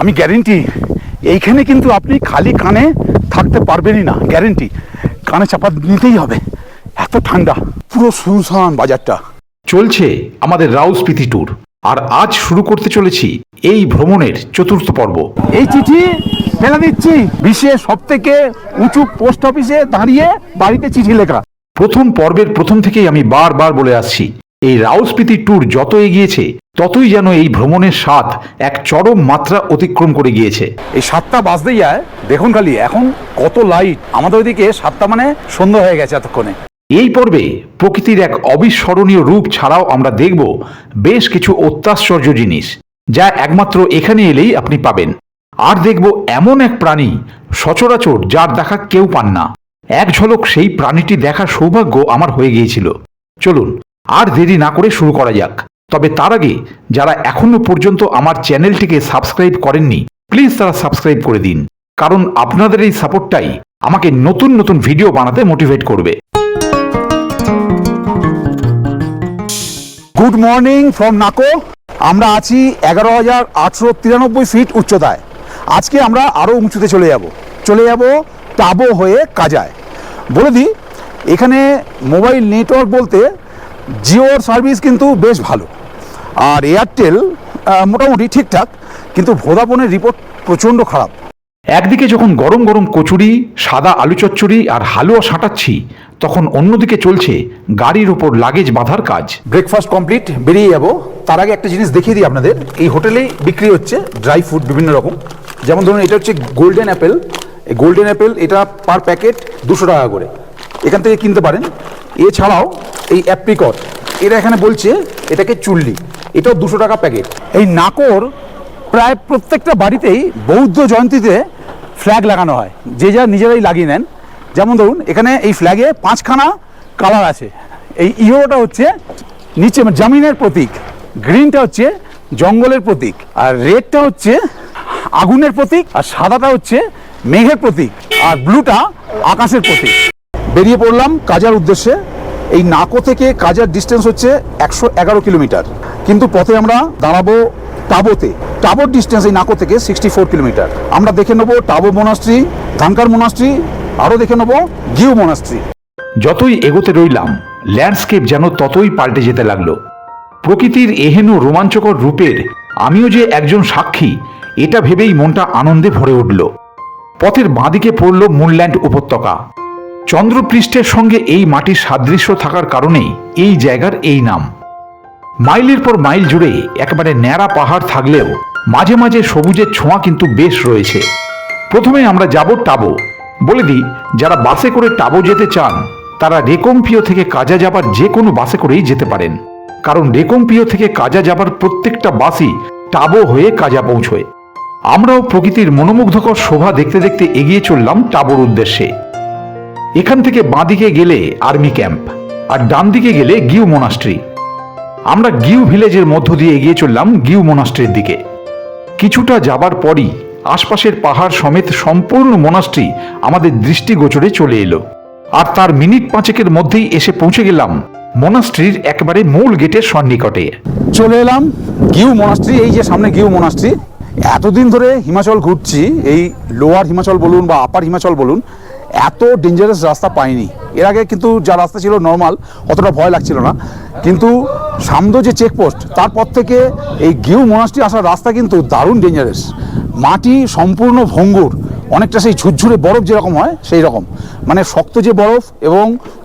আমি গ্যারেন্টি এইখানে কিন্তু আপনি খালি কানে থাকতে পারবেনই না গ্যারেন্টি কানে চাপা নিতেই হবে। এত ঠান্ডা পুরো সুনসান বাজারটা। চলছে আমাদের রাউস রাউসপিতি ট্যুর আর আজ শুরু করতে চলেছি এই ভ্রমণের চতুর্থ পর্ব। এই চিঠি ফেলে দিচ্ছি। বিশ্বের সব থেকে উঁচু পোস্ট অফিসে দাঁড়িয়ে বাড়িতে চিঠি লেখা। প্রথম পর্বের প্রথম থেকেই আমি বারবার বলে আসছি এই রাউসপিতি ট্যুর যত এগিয়েছে ততই যেন এই ভ্রমণের স্বাদ এক চরম মাত্রা অতিক্রম করে গিয়েছে। এই সাতটা বাজতেই যায় দেখুন খালি এখন কত লাইট আমাদের ওইদিকে সাতটা মানে সন্ধ্যা হয়ে গেছে এতক্ষণে। এই পর্বে প্রকৃতির এক অবিস্মরণীয় রূপ ছাড়াও আমরা দেখব বেশ কিছু অত্যাশ্চর্য জিনিস যা একমাত্র এখানে এলেই আপনি পাবেন। আর দেখব এমন এক প্রাণী সচরাচর যার দেখা কেউ পান না। এক ঝলক সেই প্রাণীটি দেখার সৌভাগ্য আমার হয়ে গিয়েছিল। চলুন আর দেরি না করে শুরু করা যাক। তবে তার আগে, যারা এখনও পর্যন্ত আমার চ্যানেলটিকে সাবস্ক্রাইব করেননি, প্লিজ তারা সাবস্ক্রাইব করে দিন, কারণ আপনাদের এই সাপোর্টটাই আমাকে নতুন নতুন ভিডিও বানাতে মোটিভেট করবে। গুড মর্নিং ফ্রম নাকো আমরা আছি এগারো হাজার আটশো তিরানব্বই ফিট উচ্চতায়। আজকে আমরা আরও উঁচুতে চলে যাব। চলে যাব টাবো হয়ে কাজায়। বলে দিই, এখানে মোবাইল নেটওয়ার্ক বলতে জিওর সার্ভিস কিন্তু বেশ ভালো। আর এয়ারটেল মোটামুটি ঠিকঠাক কিন্তু ভোদাফোনের রিপোর্ট প্রচণ্ড খারাপ। একদিকে যখন গরম গরম কচুরি সাদা আলু চচ্চড়ি আর হালুয়া সাঁটাচ্ছি তখন অন্যদিকে চলছে গাড়ির ওপর লাগেজ বাঁধার কাজ। ব্রেকফাস্ট কমপ্লিট বেরিয়ে যাব। তার আগে একটা জিনিস দেখিয়ে দিই আপনাদের। এই হোটেলেই বিক্রি হচ্ছে ড্রাই ফুড বিভিন্ন রকম। যেমন ধরুন এটা হচ্ছে গোল্ডেন অ্যাপেল। এই গোল্ডেন অ্যাপেল এটা পার প্যাকেট দুশো টাকা করে। এখান থেকে কিনতে পারেন। এছাড়াও এই অ্যাপ্রিকট এরা এখানে বলছে এটাকে চুল্লি, এটাও দুশো টাকা প্যাকেট এই নাকর প্রায় প্রত্যেকটা বাড়িতেই বৌদ্ধ জয়ন্তীতে ফ্ল্যাগ লাগানো হয়, যে যা নিজেরাই লাগিয়ে নেন। যেমন ধরুন, এখানে এই ফ্ল্যাগে পাঁচখানা কালার আছে। এই ইয়োটা হচ্ছে নিচে মানে জামিনের প্রতীক গ্রিনটা হচ্ছে জঙ্গলের প্রতীক, আর রেডটা হচ্ছে আগুনের প্রতীক, আর সাদাটা হচ্ছে মেঘের প্রতীক, আর ব্লুটা আকাশের প্রতীক। বেরিয়ে পড়লাম কাজার উদ্দেশ্যে। এই নাকো থেকে কাজার ডিস্টেন্স হচ্ছে একশো এগারো কিলোমিটার। কিন্তু পথে আমরা দাঁড়াবো টাবোতে। টাবোর ডিস্টেন্স এই নাকো থেকে সিক্সটি ফোর কিলোমিটার। আমরা দেখে নেব টাবো মোনাস্ট্রি ধানকার মোনাস্ট্রি আরও দেখে নেব গিউ মোনাস্ট্রি যতই এগোতে রইলাম ল্যান্ডস্কেপ যেন ততই পাল্টে যেতে লাগল। প্রকৃতির এহেন রোমাঞ্চকর রূপের আমিও যে একজন সাক্ষী, এটা ভেবেই মনটা আনন্দে ভরে উঠল। পথের বাঁদিকে পড়ল মুনল্যান্ড উপত্যকা। চন্দ্রপৃষ্ঠের সঙ্গে এই মাটির সাদৃশ্য থাকার কারণেই এই জায়গার এই নাম। মাইলের পর মাইল জুড়ে একেবারে ন্যাড়া পাহাড় থাকলেও মাঝে মাঝে সবুজের ছোঁয়া কিন্তু বেশ রয়েছে। প্রথমে আমরা যাব টাবো। বলে দিই, যারা বাসে করে টাবো যেতে চান, তারা রেকমপিও থেকে কাজা যাবার যে কোনো বাসে করেই যেতে পারেন। কারণ রেকমপিও থেকে কাজা যাবার প্রত্যেকটা বাসই টাবো হয়ে কাজা পৌঁছয়। আমরাও প্রকৃতির মনোমুগ্ধকর শোভা দেখতে দেখতে এগিয়ে চললাম টাবোর উদ্দেশ্যে। এখান থেকে বাঁদিকে গেলে আর্মি ক্যাম্প, আর ডান দিকে গেলে গিউ মোনাস্ট্রি। আমরা গিউ ভিলেজের মধ্য দিয়ে এগিয়ে চললাম গিউ মোনাস্ট্রির দিকে। কিছুটা যাবার পরই আশপাশের পাহাড় সমেত সম্পূর্ণ মোনাস্ট্রি আমাদের দৃষ্টিগোচরে চলে এলো। আর তার মিনিট পাঁচেকের মধ্যেই এসে পৌঁছে গেলাম মোনাস্ট্রির একেবারে মূল গেটের সন্নিকটে। চলে এলাম গিউ মোনাস্ট্রি, এই যে সামনে গিউ মোনাস্ট্রি। এতদিন ধরে হিমাচল ঘুরছি, এই লোয়ার হিমাচল বলুন বা আপার হিমাচল বলুন এত ডেঞ্জারাস রাস্তা পাইনি। এর আগে কিন্তু যা রাস্তা ছিল নর্মাল অতটা ভয় লাগছিল না। কিন্তু সামদো যে চেকপোস্ট তারপর থেকে এই গিউ মোনাস্ট্রি আসার রাস্তা কিন্তু দারুণ ডেঞ্জারাস মাটি সম্পূর্ণ ভঙ্গুর, অনেকটা সেই ঝুরঝুরে বরফ যেরকম হয় সেই রকম মানে শক্ত যে বরফ এবং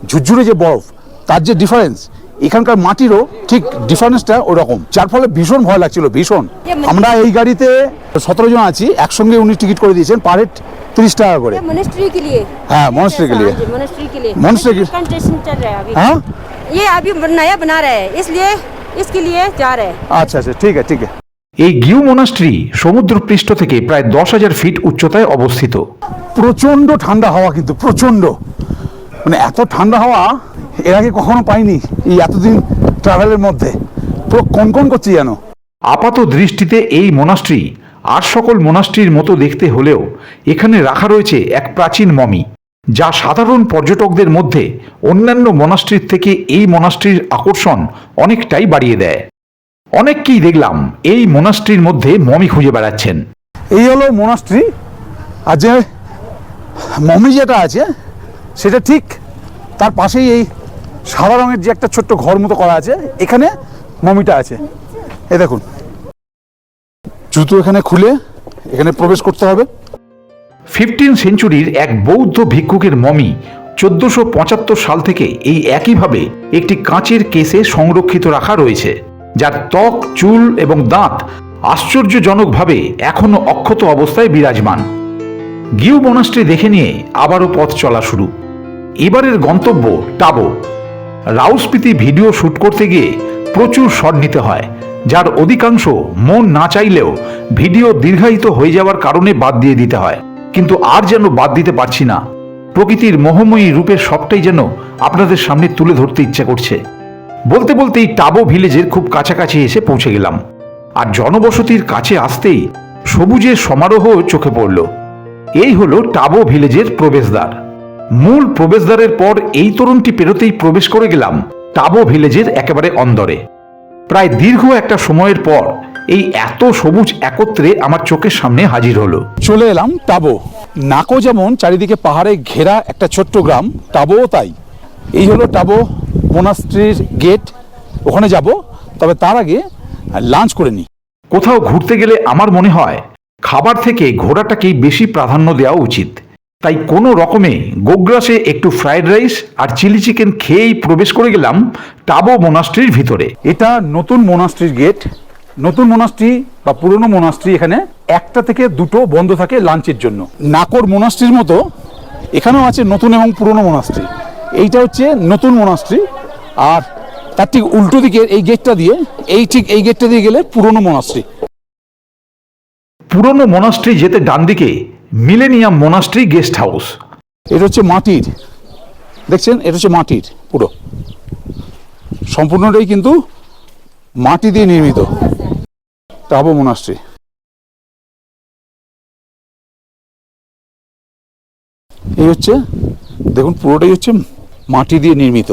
ঝুরঝুরে যে বরফ, তার যে ডিফারেন্স এখানকার মাটিরও ঠিক ডিফারেন্সটা ওরকম যার ফলে ভীষণ ভয় লাগছিল ভীষণ আমরা এই গাড়িতে সতেরো জন আছি একসঙ্গে উনি টিকিট করে দিয়েছেন পার হেড তিরিশ টাকা করে ये मोनेस्ट्री के लिए हाँ, monastery के लिए। मोनेस्ट्री के लिए Monastery के- कंस्ट्रक्शन चल रहा है अभी হ্যাঁ ये अभी नया बना रहे हैं इसलिए इसके लिए जा रहे हैं আচ্ছা আচ্ছা ঠিক আছে ঠিক আছে এই গিউ মোনাস্ট্রি সমুদ্রপৃষ্ঠ থেকে প্রায় দশ হাজার ফিট উচ্চতায় অবস্থিত প্রচণ্ড ঠান্ডা হাওয়া কিন্তু প্রচণ্ড মানে এত ঠান্ডা হাওয়া এর আগে কখনো পাইনি এই এতদিন ট্রাভেলের মধ্যে। পুরো কনকন করছি যেন। আপাত দৃষ্টিতে এই মোনাস্ট্রি আর সকল মোনাস্ট্রির মতো দেখতে হলেও এখানে রাখা রয়েছে এক প্রাচীন মমি যা সাধারণ পর্যটকদের মধ্যে অন্যান্য মোনাস্ট্রির থেকে এই মোনাস্ট্রির আকর্ষণ অনেকটাই বাড়িয়ে দেয়। অনেককেই দেখলাম এই মোনাস্ট্রির মধ্যে মমি খুঁজে বেড়াচ্ছেন। এই হলো মোনাস্ট্রি আর যে মমি যেটা আছে সেটা ঠিক। তার পাশেই এই সাদা রঙের যে একটা ছোট্ট ঘর মতো করা আছে, এখানে মমিটা আছে। এ দেখুন। জুতো এখানে খুলে এখানে প্রবেশ করতে হবে। ফিফটিন সেঞ্চুরির এক বৌদ্ধ ভিক্ষুকের মমি চোদ্দশো পঁচাত্তর সাল থেকে এই একইভাবে একটি কাঁচের কেসে সংরক্ষিত রাখা রয়েছে, যার ত্বক, চুল এবং দাঁত আশ্চর্যজনকভাবে এখনও অক্ষত অবস্থায় বিরাজমান। গিউ মোনাস্ট্রি দেখে নিয়ে আবারও পথ চলা শুরু। এবারের গন্তব্য টাবো। রাউসপিতি ভিডিও শুট করতে গিয়ে প্রচুর শট নিতে হয়, যার অধিকাংশ মন না চাইলেও ভিডিও দীর্ঘায়িত হয়ে যাওয়ার কারণে বাদ দিয়ে দিতে হয়। কিন্তু আর যেন বাদ দিতে পারছি না, প্রকৃতির মোহময়ী রূপের সবটাই যেন আপনাদের সামনে তুলে ধরতে ইচ্ছে করছে। বলতে বলতেই টাবো ভিলেজের খুব কাছাকাছি এসে পৌঁছে গেলাম। আর জনবসতির কাছে আসতেই সবুজের সমারোহ চোখে পড়ল। এই হলো টাবো ভিলেজের প্রবেশদ্বার। মূল প্রবেশদ্বারের পর এই তরুণটি পেরোতেই প্রবেশ করে গেলাম টাবো ভিলেজের একেবারে অন্দরে। প্রায় দীর্ঘ একটা সময়ের পর এই এত সবুজ একত্রে আমার চোখের সামনে হাজির হলো। চলে এলাম টাবো নাকো যেমন চারিদিকে পাহাড়ে ঘেরা একটা ছোট্ট গ্রাম টাবোও তাই। এই হলো টাবো মোনাস্ট্রির গেট। ওখানে যাব তবে তার আগে লাঞ্চ করে নিই কোথাও ঘুরতে গেলে আমার মনে হয় খাবার থেকে ঘোড়াটাকেই বেশি প্রাধান্য দেওয়া উচিত। তাই কোনো রকমে গোগ্রাসে একটু ফ্রাইড রাইস আর চিলি চিকেন খেয়েই প্রবেশ করে গেলাম টাবো মোনাস্ট্রির ভিতরে। এটা নতুন মোনাস্ট্রির গেট নতুন মোনাস্ট্রি বা পুরনো মোনাস্ট্রি এখানে একটা থেকে দুটো বন্ধ থাকে লাঞ্চের জন্য। নাকর মোনাস্ট্রির মতো এখানেও আছে নতুন এবং পুরনো মোনাস্ট্রি এইটা হচ্ছে নতুন মোনাস্ট্রি আর তার ঠিক উল্টো দিকে এই গেটটা দিয়ে এই ঠিক এই গেটটা দিয়ে গেলে পুরনো মোনাস্ট্রি পুরনো মোনাস্ট্রি যেতে ডান দিকে মিলেনিয়াম মোনাস্ট্রি গেস্ট হাউস এটা হচ্ছে মাটির। দেখছেন? এটা হচ্ছে মাটির পুরো। সম্পূর্ণটাই কিন্তু মাটি দিয়ে নির্মিত। টাবো মোনাস্ট্রি এই হচ্ছে দেখুন পুরোটাই হচ্ছে মাটি দিয়ে নির্মিত।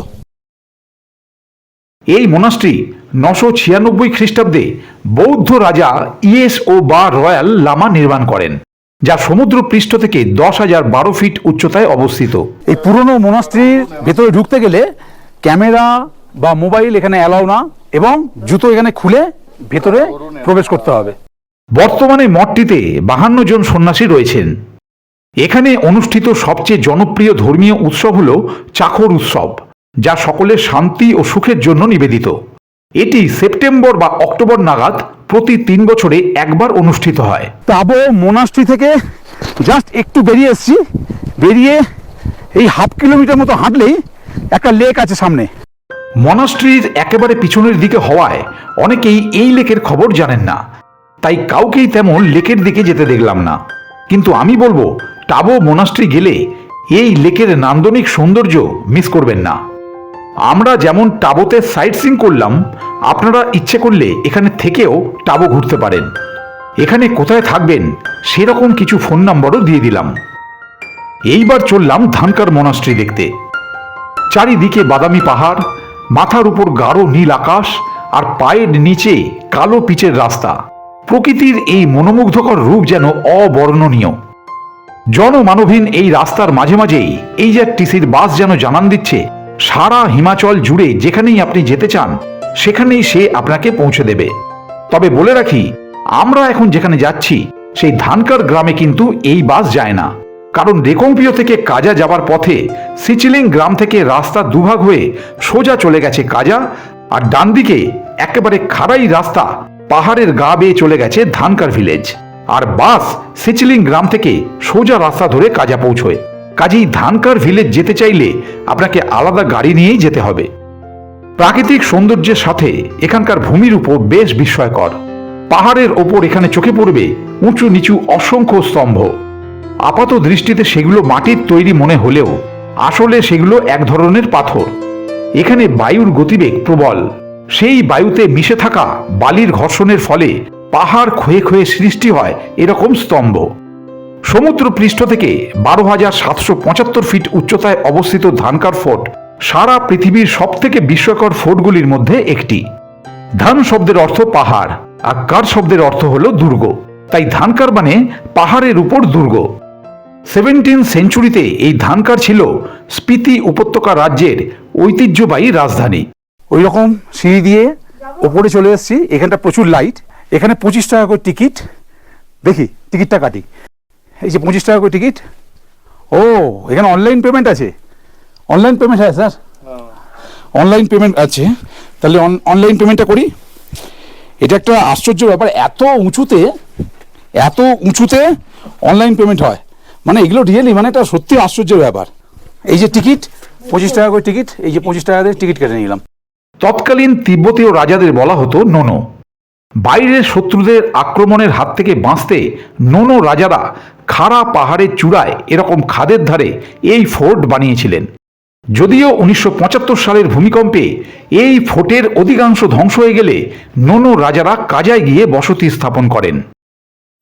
এই মোনাস্ট্রি নশো ছিয়ানব্বই খ্রিস্টাব্দে বৌদ্ধ রাজা ইয়েস ও বা রয়্যাল লামা নির্মাণ করেন। যা সমুদ্র পৃষ্ঠ থেকে দশ হাজার বারো ফিট উচ্চতায় অবস্থিত। এই পুরনো মোনাস্ট্রির ভেতরে ঢুকতে গেলে ক্যামেরা বা মোবাইল এখানে অ্যালাউ না এবং জুতো এখানে খুলে ভেতরে প্রবেশ করতে হবে। বর্তমানে মঠটিতে বাহান্ন জন সন্ন্যাসী রয়েছেন। এখানে অনুষ্ঠিত সবচেয়ে জনপ্রিয় ধর্মীয় উৎসব হল চাখর উৎসব যা সকলের শান্তি ও সুখের জন্য নিবেদিত। এটি সেপ্টেম্বর বা অক্টোবর নাগাদ প্রতি তিন বছরে একবার অনুষ্ঠিত হয়। টাবো মোনাস্ট্রি থেকে জাস্ট একটু বেরিয়ে এসেছি। বেরিয়ে এই হাফ কিলোমিটার মতো হাঁটলেই একটা লেক আছে সামনে। মনাস্ট্রির একেবারে পিছনের দিকে হওয়ায় অনেকেই এই লেকের খবর জানেন না। তাই কাউকেই তেমন লেকের দিকে যেতে দেখলাম না। কিন্তু আমি বলব টাবো মোনাস্ট্রি গেলে এই লেকের নান্দনিক সৌন্দর্য মিস করবেন না। আমরা যেমন টাবোতে সাইট সিং করলাম, আপনারা ইচ্ছে করলে এখানে থেকেও টাবো ঘুরতে পারেন। এখানে কোথায় থাকবেন সেরকম কিছু ফোন নাম্বারও দিয়ে দিলাম। এইবার চললাম ধানকার মোনাস্ট্রি দেখতে। চারিদিকে বাদামি পাহাড়, মাথার উপর গাঢ় নীল আকাশ আর পায়ের নিচে কালো পিচের রাস্তা। প্রকৃতির এই মনোমুগ্ধকর রূপ যেন অবর্ণনীয়। জনমানবহীন এই রাস্তার মাঝে মাঝেই এই যে টিসির বাস যেন জানান দিচ্ছে সারা হিমাচল জুড়ে যেখানেই আপনি যেতে চান, সেখানেই সে আপনাকে পৌঁছে দেবে। তবে বলে রাখি, আমরা এখন যেখানে যাচ্ছি, সেই ধানকার গ্রামে কিন্তু এই বাস যায় না। কারণ রেকম্পিও থেকে কাজা যাবার পথে সিচিলিং গ্রাম থেকে রাস্তা দুভাগ হয়ে সোজা চলে গেছে কাজা আর ডান দিকে একেবারে খাড়াই রাস্তা পাহাড়ের গা বেয়ে চলে গেছে ধানকার ভিলেজ। আর বাস সিচিলিং গ্রাম থেকে সোজা রাস্তা ধরে কাজা পৌঁছয়। কাজেই ধানকার ভিলেজ যেতে চাইলে আপনাকে আলাদা গাড়ি নিয়েই যেতে হবে। প্রাকৃতিক সৌন্দর্যের সাথে এখানকার ভূমির উপর বেশ বিস্ময়কর। পাহাড়ের ওপর এখানে চোখে পড়বে উঁচু নিচু অসংখ্য স্তম্ভ। আপাত দৃষ্টিতে সেগুলো মাটির তৈরি মনে হলেও আসলে সেগুলো এক ধরনের পাথর। এখানে বায়ুর গতিবেগ প্রবল। সেই বায়ুতে মিশে থাকা বালির ঘর্ষণের ফলে পাহাড় ক্ষয়ে ক্ষয়ে সৃষ্টি হয় এরকম স্তম্ভ। সমুদ্র পৃষ্ঠ থেকে বারো হাজার সাতশো পঁচাত্তর ফিট উচ্চতায় অবস্থিত ধানকার ফোর্ট সারা পৃথিবীর সব থেকে বিস্ময়কর ফোর্টগুলির মধ্যে একটি। ধান শব্দের অর্থ পাহাড়, আর কার শব্দের অর্থ হল দুর্গ। তাই ধানকার মানে পাহাড়ের উপর দুর্গ। সেভেন্টিন সেঞ্চুরিতে এই ধানকার ছিল স্পিতি উপত্যকা রাজ্যের ঐতিহ্যবাহী রাজধানী। ওই রকম সিঁড়ি দিয়ে ওপরে চলে এসেছি, এখানটা প্রচুর লাইট এখানে পঁচিশ টাকা করে টিকিট দেখি টিকিটটা কাটি। এই যে পঁচিশ টাকা করে টিকিট? ও এখানে অনলাইন পেমেন্ট আছে? অনলাইন পেমেন্ট হ্যাঁ স্যার। অনলাইন পেমেন্ট আছে। তাহলে অনলাইন পেমেন্টটা করি। এটা একটা আশ্চর্য ব্যাপার। এত উঁচুতে এত উঁচুতে অনলাইন পেমেন্ট হয়। মানে এগুলো রিয়েলি মানে এটা সত্যি আশ্চর্যের ব্যাপার। এই যে টিকিট পঁচিশ টাকা করে টিকিট এই যে পঁচিশ টাকা দিয়ে টিকিট কেটে নিলাম। তৎকালীন তিব্বতীয় রাজাদের বলা হতো নোনো। বাইরের শত্রুদের আক্রমণের হাত থেকে বাঁচতে নোনো রাজারা খাড়া পাহাড়ের চূড়ায় এরকম খাদের ধারে এই ফোর্ট বানিয়েছিলেন। যদিও উনিশশো পঁচাত্তর সালের ভূমিকম্পে এই ফোর্টের অধিকাংশ ধ্বংস হয়ে গেলে নোনো রাজারা কাজায় গিয়ে বসতি স্থাপন করেন।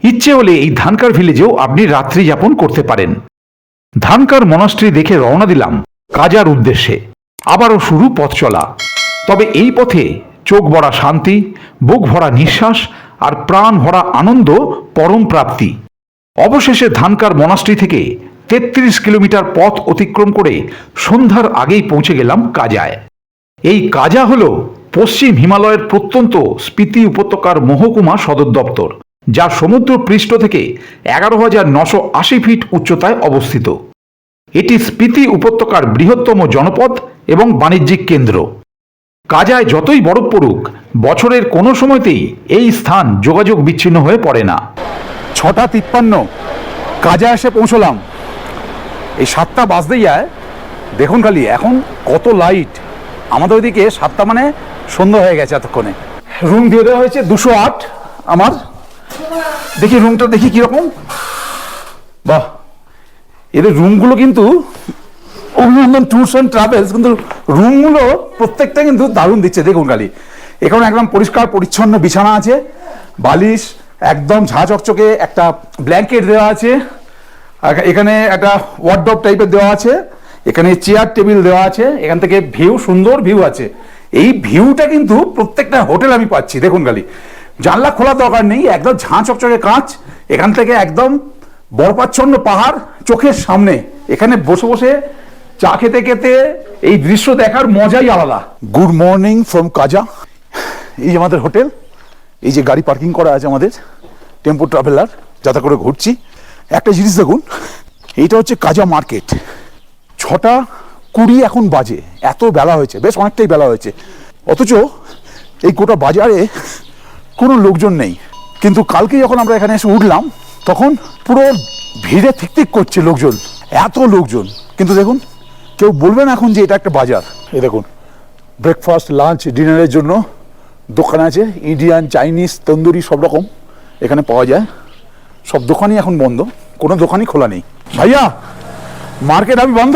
ইচ্ছে হলে এই ধানকার ভিলেজেও আপনি রাত্রি যাপন করতে পারেন। ধানকার মনাস্ট্রি দেখে রওনা দিলাম কাজার উদ্দেশ্যে। আবারও শুরু পথ চলা। তবে এই পথে চোখ ভরা শান্তি, বুক ভরা নিঃশ্বাস আর প্রাণ ভরা আনন্দ পরম প্রাপ্তি। অবশেষে ধানকার মনাস্ট্রি থেকে তেত্রিশ কিলোমিটার পথ অতিক্রম করে সন্ধ্যার আগেই পৌঁছে গেলাম কাজায়। এই কাজা হল পশ্চিম হিমালয়ের প্রত্যন্ত স্পিতি উপত্যকার মহকুমা সদর দপ্তর, যা সমুদ্র পৃষ্ঠ থেকে এগারো হাজার নশো আশি ফিট উচ্চতায় অবস্থিত। এটি স্পিতি উপত্যকার বৃহত্তম জনপদ এবং বাণিজ্যিক কেন্দ্র। কাজায় যতই বরফ পড়ুক, বছরের কোনো সময়তেই এই স্থান যোগাযোগ বিচ্ছিন্ন হয়ে পড়ে না। ছটা তিপ্পান্ন। কাজে এসে পৌঁছলাম। এই সাতটা বাজতেই যায়। দেখুন খালি, এখন কত লাইট আমাদের ওইদিকে সাতটা মানে সন্ধ্যা হয়ে গেছে এতক্ষণে। রুম দিয়ে দেওয়া হয়েছে দুশো আট আমার। দেখি রুমটা দেখি কীরকম। বাহ! এদের রুমগুলো কিন্তু অভিনন্দন ট্যুরস অ্যান্ড ট্রাভেলস কিন্তু রুমগুলো প্রত্যেকটা কিন্তু দারুণ দিচ্ছে। দেখুন খালি, এখানে একদম পরিষ্কার, পরিচ্ছন্ন বিছানা আছে, বালিশ একদম ঝাঁ চকচকে একটা ব্ল্যাঙ্কেট দেওয়া আছে। এখানে একটা ওয়ার্ডব টাইপের দেওয়া আছে। এখানে চেয়ার টেবিল দেওয়া আছে। এখান থেকে ভিউ সুন্দর ভিউ আছে। এই ভিউটা কিন্তু প্রত্যেকটা হোটেল আমি পাচ্ছি। দেখুন খালি। জানলা খোলা দরকার নেই, একদম ঝাঁ চকচকে কাঁচ। এখান থেকে একদম বরপাচ্ছন্ন পাহাড় চোখের সামনে। এখানে বসে বসে চা খেতে খেতে এই দৃশ্য দেখার মজাই আলাদা। গুড মর্নিং ফ্রম কাজা এই আমাদের হোটেল এই যে গাড়ি পার্কিং করা আছে আমাদের, টেম্পো ট্রাভেলার যাতে করে ঘুরছি। একটা জিনিস দেখুন, এইটা হচ্ছে কাজা মার্কেট। ছটা কুড়ি এখন বাজে, এত বেলা হয়েছে, বেশ অনেকটাই বেলা হয়েছে। অথচ এই গোটা বাজারে কোনো লোকজন নেই। কিন্তু কালকে যখন আমরা এখানে এসে উঠলাম, তখন পুরো ভিড়ে থিকথিক করছে লোকজন, এত লোকজন। কিন্তু দেখুন, কেউ বলবে না এখন যে এটা একটা বাজার। এই দেখুন ব্রেকফাস্ট লাঞ্চ ডিনারের জন্য দোকান আছে ইন্ডিয়ান চাইনিজ তন্দুরি সব রকম এখানে পাওয়া যায়। সব দোকানই এখন বন্ধ কোনো দোকানই খোলা নেই। ভাইয়া মার্কেট আমি বন্ধ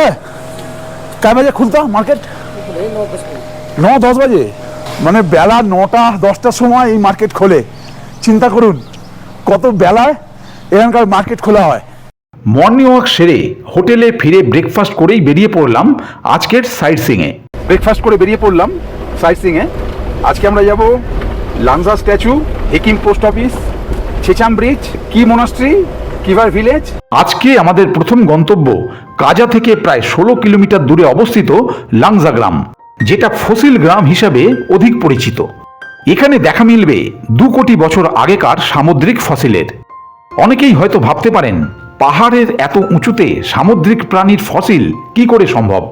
কয় বাজে খুলতা মার্কেট? ন দশ বাজে। মানে বেলা নটা দশটার সময় এই মার্কেট খোলে। চিন্তা করুন কত বেলায় এখানকার মার্কেট খোলা হয়। মর্নিং ওয়াক সেরে হোটেলে ফিরে ব্রেকফাস্ট করেই বেরিয়ে পড়লাম আজকের সাইট সিংয়ে ব্রেকফাস্ট করে বেরিয়ে পড়লাম সাইট সিংয়ে আজকে আমরা যাব Langza statue, Hikkim post office, Chicham bridge, Key monastery Kibber village আজকে আমাদের প্রথম গন্তব্য কাজা থেকে প্রায় ষোলো কিলোমিটার দূরে অবস্থিত লাংজা গ্রাম, যেটা ফসিল গ্রাম হিসাবে অধিক পরিচিত। এখানে দেখা মিলবে দু কোটি বছর আগেকার সামুদ্রিক ফসিলের। অনেকেই হয়তো ভাবতে পারেন, পাহাড়ের এত উঁচুতে সামুদ্রিক প্রাণীর ফসিল কি করে সম্ভব?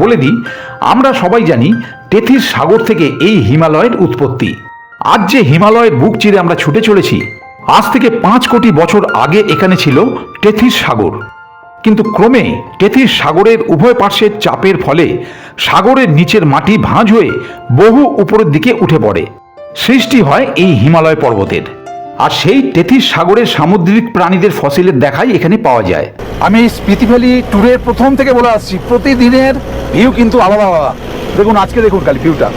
বলে দিই, আমরা সবাই জানি টেথিস সাগর থেকে এই হিমালয়ের উৎপত্তি। আজ যে হিমালয়ের বুক চিরে আমরা ছুটে চলেছি, আজ থেকে পাঁচ কোটি বছর আগে এখানে ছিল টেথিস সাগর। কিন্তু ক্রমে টেথিস সাগরের উভয় পার্শ্বের চাপের ফলে সাগরের নিচের মাটি ভাঁজ হয়ে বহু উপরের দিকে উঠে পড়ে। সৃষ্টি হয় এই হিমালয় পর্বতের। আর সেই টেথিস সাগরের সামুদ্রিক প্রাণীদের ফসিলের দেখাই এখানে পাওয়া যায়। আমি ভ্যালি ট্যুরের প্রথম থেকে বলে আসছি, প্রতিদিনের ভিউ কিন্তু আলাদা আলাদা। দেখুন, আজকে দেখুন খালি ভিউটা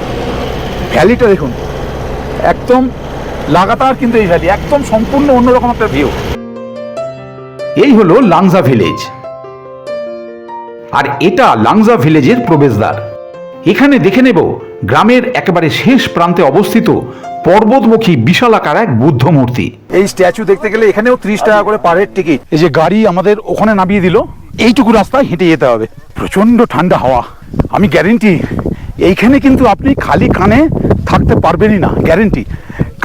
ভ্যালিটা দেখুন। একদম লাগাতার কিন্তু এই ভ্যালি একদম সম্পূর্ণ অন্যরকম একটা ভিউ এই হলো লাংজা ভিলেজ আর এটা লাংজা ভিলেজের প্রবেশদ্বার। এখানে দেখে নেব গ্রামের একেবারে শেষ প্রান্তে অবস্থিত পর্বতমুখী বিশালাকার এক বুদ্ধ মূর্তি। এই স্ট্যাচু দেখতে গেলে এখানেও ত্রিশ টাকা করে পার হেড টিকিট এই যে গাড়ি আমাদের ওখানে নামিয়ে দিল। এইটুকু রাস্তায় হেঁটে যেতে হবে। প্রচণ্ড ঠান্ডা হাওয়া। আমি গ্যারেন্টি এইখানে কিন্তু আপনি খালি কানে থাকতে পারবেনই না গ্যারেন্টি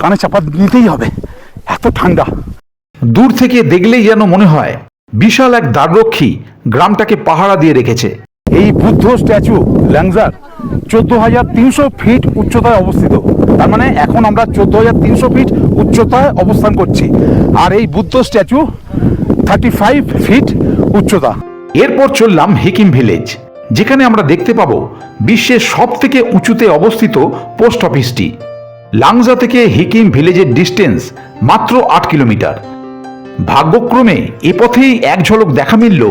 কানে চাপা নিতেই হবে। এত ঠান্ডা। দূর থেকে দেখলেই যেন মনে হয় বিশাল এক দ্বাররক্ষী গ্রামটাকে পাহারা দিয়ে রেখেছে। এই বুদ্ধ স্ট্যাচু ল্যাংজার চোদ্দ হাজার তিনশো ফিট উচ্চতায় অবস্থিত। তার মানে এখন আমরা চোদ্দ হাজার তিনশো ফিট উচ্চতায় অবস্থান করছি। আর এই Buddha statue thirty five feet উচ্চতা। এরপর চললাম হিকিম ভিলেজ, যেখানে আমরা দেখতে পাবো বিশ্বের সব থেকে উঁচুতে অবস্থিত পোস্ট অফিসটি। লাংজা থেকে হিকিম ভিলেজের ডিস্টেন্স মাত্র আট কিলোমিটার। ভাগ্যক্রমে এ পথেই এক ঝলক দেখা মিলল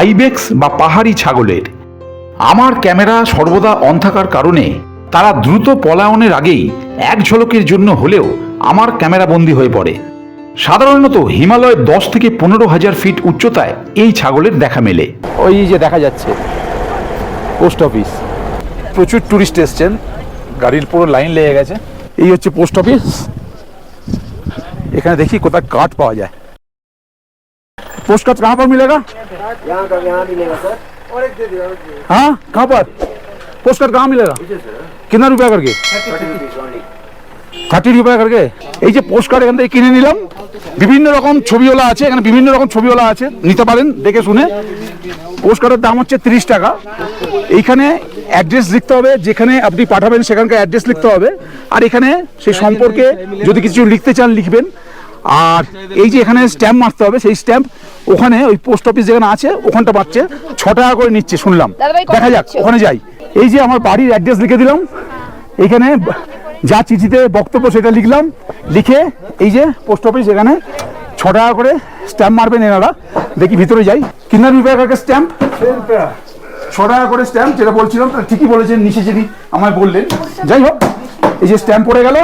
আইবেক্স বা পাহাড়ি ছাগলের। আমার ক্যামেরা সর্বদা অন থাকার কারণে তারা দ্রুত পলায়নের আগেই এক ঝলকের জন্য হলেও আমার ক্যামেরা বন্দী হয়ে পড়ে। সাধারণত হিমালয়ের দশ থেকে পনেরো হাজার ফিট উচ্চতায় এই ছাগলের দেখা মেলে ওই যে দেখা যাচ্ছে পোস্ট অফিস প্রচুর টুরিস্ট এসছেন গাড়ির পুরো লাইন লেগে গেছে এই হচ্ছে পোস্ট অফিস এখানে দেখি কোথায় কাঠ পাওয়া যায় पोस्ट कार्ड कहाँ पर मिलेगा यहाँ का यहाँ मिलेगा सर हाँ कहाँ पर पोस्ट कार्ड कहाँ मिलेगा कितना रुपया करके থার্টি রুপিয়া করকে এই যে পোস্ট কার্ড এখান থেকে কিনে নিলাম বিভিন্ন রকম ছবিওয়ালা আছে এখানে বিভিন্ন রকম ছবিওয়ালা আছে নিতে পারেন দেখে শুনে। পোস্ট কার্ডের দাম হচ্ছে তিরিশ টাকা। এইখানে অ্যাড্রেস লিখতে হবে যেখানে আপনি পাঠাবেন সেখানকার অ্যাড্রেস লিখতে হবে। আর এখানে সেই সম্পর্কে যদি কিছু লিখতে চান লিখবেন। আর এই যে এখানে স্ট্যাম্প মারতে হবে সেই স্ট্যাম্প ওখানে ওই পোস্ট অফিস যেখানে আছে ওখানটা পাচ্ছে ছ টাকা করে নিচ্ছে শুনলাম। দেখা যাক ওখানে যাই। এই যে আমার বাড়ির অ্যাড্রেস লিখে দিলাম। এখানে যা চিঠিতে বক্তব্য সেটা লিখলাম, লিখে এই যে পোস্ট অফিস এখানে ছ টাকা করে স্ট্যাম্প মারবেন এনারা। দেখি ভিতরে যাই। কিনা বিভাগের স্ট্যাম্প ছ টাকা করে স্ট্যাম্প যেটা বলছিলাম ঠিকই বলেছেন নিচে যিনি আমায় বললেন। যাই হোক, এই যে স্ট্যাম্প পড়ে গেল,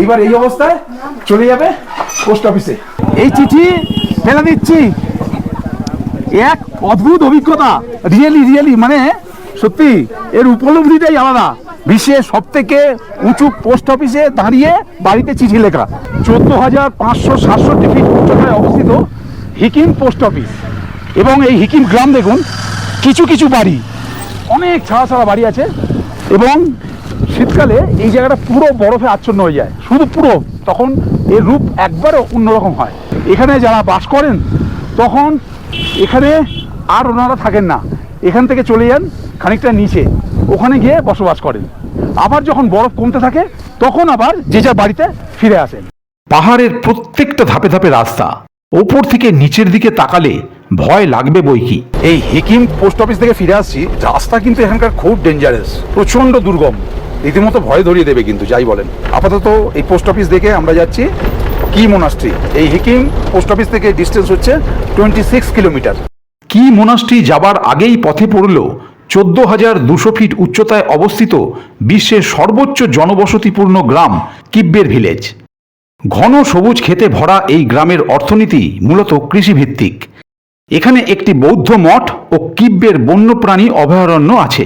এইবার এই অবস্থায় চলে যাবে পোস্ট অফিসে এই চিঠি ফেলে দিচ্ছি। এক অদ্ভুত অভিজ্ঞতা রিয়েলি রিয়েলি মানে সত্যি, এর উপলব্ধিটাই আলাদা। বিশ্বের সব থেকে উঁচু পোস্ট অফিসে দাঁড়িয়ে বাড়িতে চিঠি লেখা। চোদ্দ হাজার পাঁচশো সাতষট্টি ফিট উচ্চতায় অবস্থিত হিকিম পোস্ট অফিস। এবং এই হিকিম গ্রাম দেখুন, কিছু কিছু বাড়ি, অনেক ছাড়া ছাড়া বাড়ি আছে। এবং শীতকালে এই জায়গাটা পুরো বরফে আচ্ছন্ন হয়ে যায়। শুধু পুরো, তখন এর রূপ একবারে অন্যরকম হয়। এখানে যারা বাস করেন, তখন এখানে আর ওনারা থাকেন না। এখান থেকে চলে যান খানিকটা নিচে। ওখানে গিয়ে বসবাস করেন। আবার যখন বরফ কমতে থাকে তখন আবার যে যার বাড়িতে ফিরে আসেন। পাহাড়ের প্রত্যেকটা ধাপে ধাপে রাস্তা ওপর থেকে নিচের দিকে তাকালে ভয় লাগবে বই কি। এই হেকিম পোস্ট অফিস থেকে ফিরে আসছি রাস্তা কিন্তু এখানকার খুব ডেঞ্জারাস প্রচণ্ড দুর্গম। রীতিমতো ভয় ধরিয়ে দেবে কিন্তু যাই বলেন। আপাতত এই পোস্ট অফিস দেখে আমরা যাচ্ছি কি মোনাস্ট্রি এই হিকিম পোস্ট অফিস থেকে ডিস্টেন্স হচ্ছে twenty six kilometre Key monastery যাবার আগেই পথে পড়ল চোদ্দ হাজার দুশো ফিট উচ্চতায় অবস্থিত বিশ্বের সর্বোচ্চ জনবসতিপূর্ণ গ্রাম কিব্বের ভিলেজ। ঘন সবুজ খেতে ভরা এই গ্রামের অর্থনীতি মূলত কৃষিভিত্তিক। এখানে একটি বৌদ্ধ মঠ ও কিব্বের বন্যপ্রাণী অভয়ারণ্য আছে।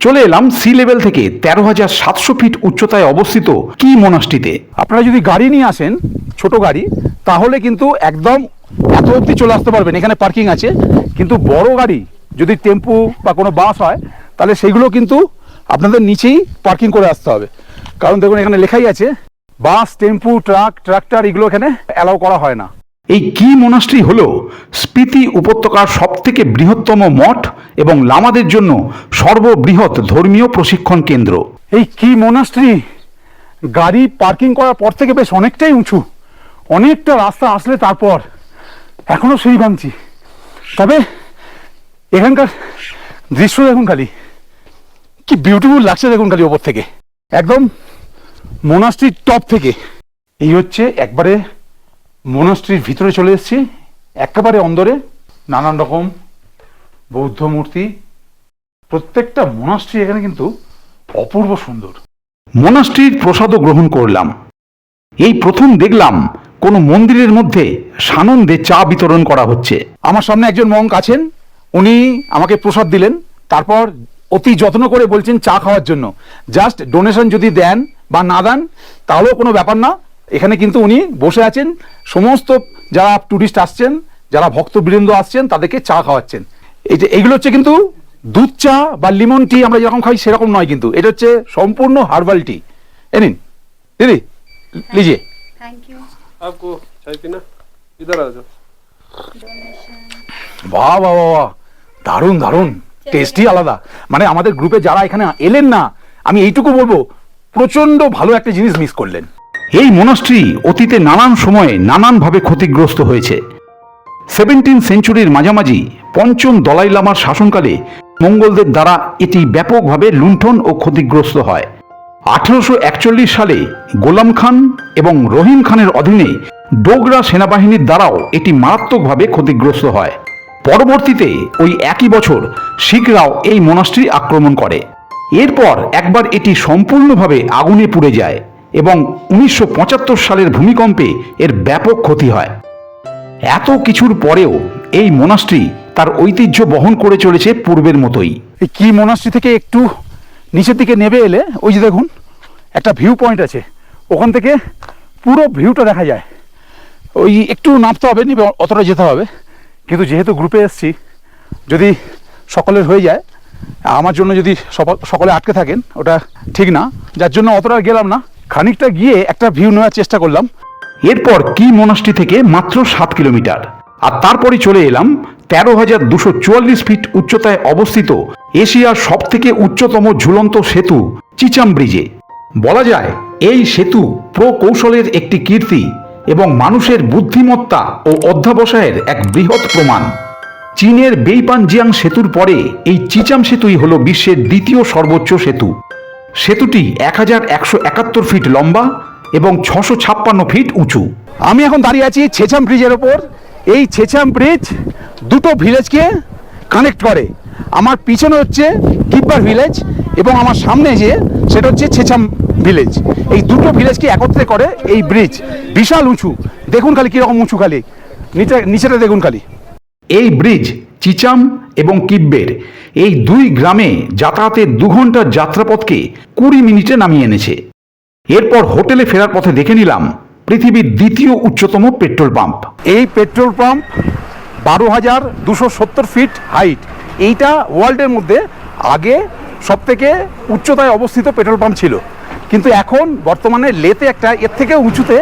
চলে এলাম সি লেভেল থেকে তেরো হাজার সাতশো ফিট উচ্চতায় অবস্থিত কি মোনাস্ট্রিতে আপনারা যদি গাড়ি নিয়ে আসেন, ছোট গাড়ি, তাহলে কিন্তু একদম এত অবধি চলে আসতে পারবেন। এখানে পার্কিং আছে, কিন্তু বড় গাড়ি যদি টেম্পু বা কোনো বাস হয়, তাহলে সেইগুলো কিন্তু আপনাদের নিচেই পার্কিং করে আসতে হবে। কারণ দেখুন এখানে লেখাই আছে, বাস, টেম্পু, ট্রাক, ট্রাক্টর, এগুলো এখানে অ্যালাউ করা হয় না। এই কি মোনাস্ট্রি হল? স্পিতি উপত্যকার সবথেকে বৃহত্তম মঠ এবং লামাদের জন্য সর্ববৃহৎ ধর্মীয় প্রশিক্ষণ কেন্দ্র। এই কি মোনাস্ট্রি গাড়ি পার্কিং করার পর থেকে বেশ অনেকটাই উঁচু। অনেকটা রাস্তা আসলে তারপর। এখনও সেই ভাঙছি। তবে এখানকার দৃশ্য দেখুন খালি। কি বিউটিফুল লাগছে দেখুন খালি ওপর থেকে। একদম মোনাস্ট্রির টপ থেকে। এই হচ্ছে একবারে মোনাস্ট্রির ভিতরে চলে এসেছি। একেবারে অন্দরে। নানান রকম বৌদ্ধ মূর্তি। প্রত্যেকটা মোনাস্ট্রি এখানে কিন্তু অপূর্ব সুন্দর। মোনাস্ট্রির প্রসাদও গ্রহণ করলাম। এই প্রথম দেখলাম কোনো মন্দিরের মধ্যে সানন্দে চা বিতরণ করা হচ্ছে। আমার সামনে একজন মঙ্ক আছেন। উনি আমাকে প্রসাদ দিলেন তারপর অতি যত্ন করে বলছেন চা খাওয়ার জন্য। জাস্ট ডোনেশন যদি দেন বা না দেন তাহলেও কোনো ব্যাপার না। এখানে কিন্তু উনি বসে আছেন সমস্ত যারা ট্যুরিস্ট আসছেন যারা ভক্তবৃন্দ আসছেন তাদেরকে চা খাওয়াচ্ছেন। এই যে এইগুলো হচ্ছে কিন্তু দুধ চা বা লিমন টি আমরা যেরকম খাই সেরকম নয় কিন্তু। এটা হচ্ছে সম্পূর্ণ হার্বাল টি এ দিদি লিজিয়ে। বাহ বাহ বাহ। দারুণ দারুণ। টেস্টই আলাদা। মানে আমাদের গ্রুপে যারা এখানে এলেন না আমি এইটুকু বলব প্রচণ্ড ভালো একটা জিনিস মিস করলেন। এই মোনাস্ট্রি অতীতে নানান সময়ে নানানভাবে ক্ষতিগ্রস্ত হয়েছে। সেভেন্টিন সেঞ্চুরির মাঝামাঝি পঞ্চম দলাই লামার শাসনকালে মঙ্গলদের দ্বারা এটি ব্যাপকভাবে লুণ্ঠন ও ক্ষতিগ্রস্ত হয়। আঠারোশো একচল্লিশ সালে গোলাম খান এবং রহিম খানের অধীনে ডোগরা সেনাবাহিনীর দ্বারাও এটি মারাত্মকভাবে ক্ষতিগ্রস্ত হয়। পরবর্তীতে ওই একই বছর শিখরাও এই মনাস্ট্রি আক্রমণ করে। এরপর একবার এটি সম্পূর্ণভাবে আগুনে পুড়ে যায় এবং উনিশশো পঁচাত্তর সালের ভূমিকম্পে এর ব্যাপক ক্ষতি হয়। এত কিছুর পরেও এই মোনাস্ট্রি তার ঐতিহ্য বহন করে চলেছে পূর্বের মতোই। এই কি মোনাস্ট্রি থেকে একটু নিচের দিকে নেবে এলে? ওই যে দেখুন, একটা ভিউ পয়েন্ট আছে। ওখান থেকে পুরো ভিউটা দেখা যায়। ওই একটু নামতে হবে, নিবে, অতটা যেতে হবে। কিন্তু যেহেতু গ্রুপে এসছি, যদি সকলের হয়ে যায়, আমার জন্য যদি সকলে আটকে থাকেন, ওটা ঠিক না। যার জন্য অতটা গেলাম না। খানিকটা গিয়ে একটা ভিউ নেওয়ার চেষ্টা করলাম। এরপর কি মোনাস্ট্রি থেকে মাত্র সাত কিলোমিটার। আর তারপরে চলে এলাম তেরো হাজার দুশো চুয়াল্লিশ ফিট উচ্চতায় অবস্থিত এশিয়ার সব থেকে উচ্চতম ঝুলন্ত সেতু, চিচাম ব্রিজে। বলা যায়, এই সেতু প্রকৌশলের একটি কীর্তি। এবং মানুষের বুদ্ধিমত্তা ও অধ্যাবসায়ের এক বৃহৎ প্রমাণ। চীনের বেইপানজিয়াং সেতুর পরে এই চিচাম সেতুই হল বিশ্বের দ্বিতীয় সর্বোচ্চ সেতু। সেতুটি এক হাজার একশো একাত্তর ফিট লম্বা এবং ছশো ছাপ্পান্ন ফিট উঁচু। আমি এখন দাঁড়িয়ে আছি ছেছাম ব্রিজের ওপর। এই ছেছাম ব্রিজ দুটো ভিলেজকে কানেক্ট করে। আমার পিছনে হচ্ছে কিব্বার ভিলেজ এবং আমার সামনে যে সেটা হচ্ছে ছেছাম ভিলেজ এই দুটো ভিলেজকে একত্রে করে এই ব্রিজ বিশাল উঁচু। দেখুন খালি কীরকম উঁচু খালি। নিচে, নিচেটা দেখুন খালি। এই ব্রিজ চিচাম এবং কিব্বের। এই দুই গ্রামে যাতায়াতের দু ঘণ্টার যাত্রাপথকে কুড়ি মিনিটে নামিয়ে এনেছে। এরপর হোটেলে ফেরার পথে দেখে নিলাম পৃথিবীর দ্বিতীয় উচ্চতম পেট্রোল পাম্প। এই পেট্রোল পাম্প বারো হাজার দুশো সত্তর ফিট হাইট। এইটা ওয়ার্ল্ডের মধ্যে আগে সব থেকে উচ্চতায় অবস্থিত পেট্রোল পাম্প ছিল। কিন্তু এখন বর্তমানে লেতে একটা এর থেকে উঁচুতে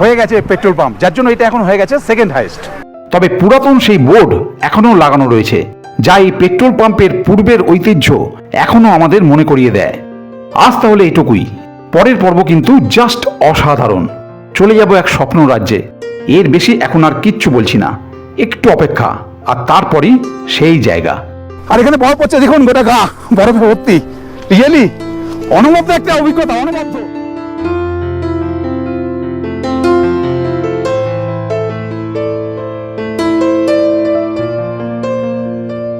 হয়ে গেছে পেট্রোল পাম্প, যার জন্য এটা এখন হয়ে গেছে সেকেন্ড হাইয়েস্ট তবে পুরাতন সেই বোর্ড এখনও লাগানো রয়েছে, যা এই পেট্রোল পাম্পের পূর্বের ঐতিহ্য এখনও আমাদের মনে করিয়ে দেয়। আজ তাহলে এটুকুই। পরের পর্ব কিন্তু জাস্ট অসাধারণ। চলে যাব এক স্বপ্ন রাজ্যে। এর বেশি এখন আর কিচ্ছু বলছি না। একটু অপেক্ষা, আর তারপরই সেই জায়গা। আর এখানে বরফ পড়ছে দেখুন গোটা গা বরফে ভর্তি রিয়েলি অনবদ্য একটা অভিজ্ঞতা অনবদ্য